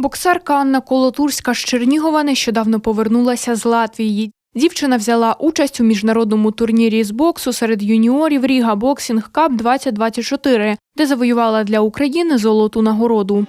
Боксерка Анна Колотурська з Чернігова нещодавно повернулася з Латвії. Дівчина взяла участь у міжнародному турнірі з боксу серед юніорів Ріга Боксінг Кап 2024, де завоювала для України золоту нагороду.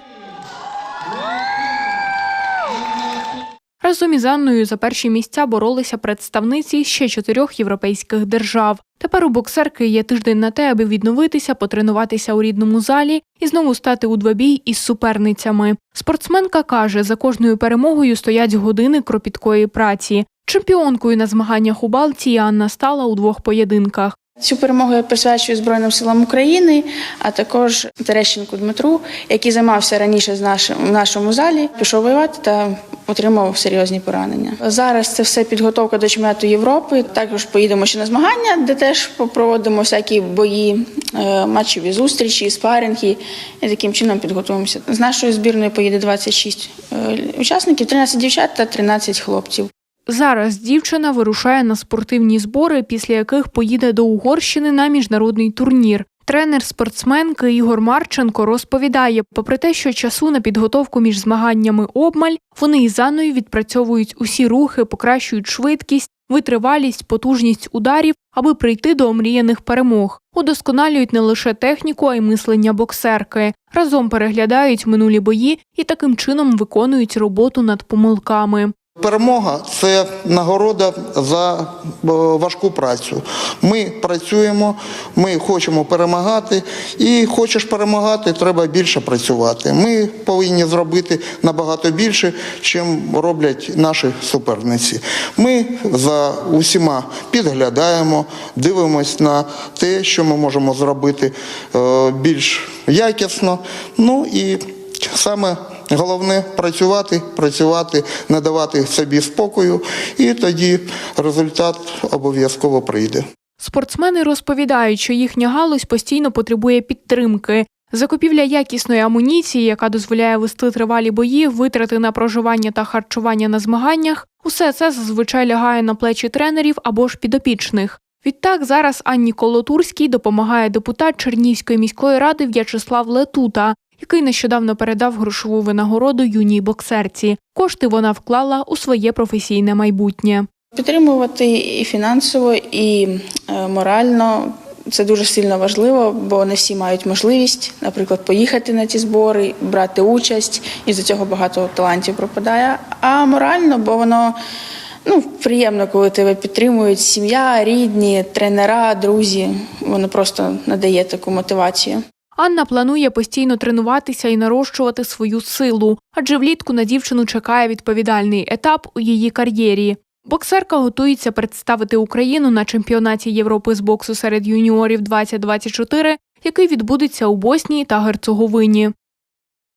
Разом із Анною за перші місця боролися представниці ще чотирьох європейських держав. Тепер у боксерки є тиждень на те, аби відновитися, потренуватися у рідному залі і знову стати у двобій із суперницями. Спортсменка каже, за кожною перемогою стоять години кропіткої праці. Чемпіонкою на змаганнях у Балтії Анна стала у двох поєдинках. Цю перемогу я присвячую Збройним силам України, а також Терещенку Дмитру, який займався раніше з нашим в нашому залі, пішов воювати та отримав серйозні поранення. Зараз це все підготовка до чемпіонату Європи. Також поїдемо ще на змагання, де теж проводимо всякі бої, е, матчеві зустрічі, спаринги. І таким чином підготуємося. З нашої збірної поїде 26 е, учасників, 13 дівчат та 13 хлопців. Зараз дівчина вирушає на спортивні збори, після яких поїде до Угорщини на міжнародний турнір. Тренер спортсменки Ігор Марченко розповідає, попри те, що часу на підготовку між змаганнями обмаль, вони із Анною відпрацьовують усі рухи, покращують швидкість, витривалість, потужність ударів, аби прийти до омріяних перемог. Удосконалюють не лише техніку, а й мислення боксерки. Разом переглядають минулі бої і таким чином виконують роботу над помилками. Перемога це нагорода за е, важку працю. Ми працюємо, ми хочемо перемагати, і хочеш перемагати, треба більше працювати. Ми повинні зробити набагато більше, чим роблять наші суперниці. Ми за усіма підглядаємо, дивимось на те, що ми можемо зробити е, більш якісно. Ну і саме Головне працювати, працювати, не давати собі спокою, і тоді результат обов'язково прийде. Спортсмени розповідають, що їхня галузь постійно потребує підтримки. Закупівля якісної амуніції, яка дозволяє вести тривалі бої, витрати на проживання та харчування на змаганнях, усе це зазвичай лягає на плечі тренерів або ж підопічних. Відтак зараз Анні Колотурській допомагає депутат Чернівської міської ради В'ячеслав Летута, який нещодавно передав грошову винагороду юній боксерці. Кошти вона вклала у своє професійне майбутнє. Підтримувати і фінансово, і е, морально. Це дуже сильно важливо, бо не всі мають можливість, наприклад, поїхати на ті збори, брати участь, і за цього багато талантів пропадає. А морально, бо воно ну, приємно, коли тебе підтримують сім'я, рідні, тренера, друзі. Воно просто надає таку мотивацію. Анна планує постійно тренуватися і нарощувати свою силу, адже влітку на дівчину чекає відповідальний етап у її кар'єрі. Боксерка готується представити Україну на чемпіонаті Європи з боксу серед юніорів 2024, який відбудеться у Боснії та Герцеговині.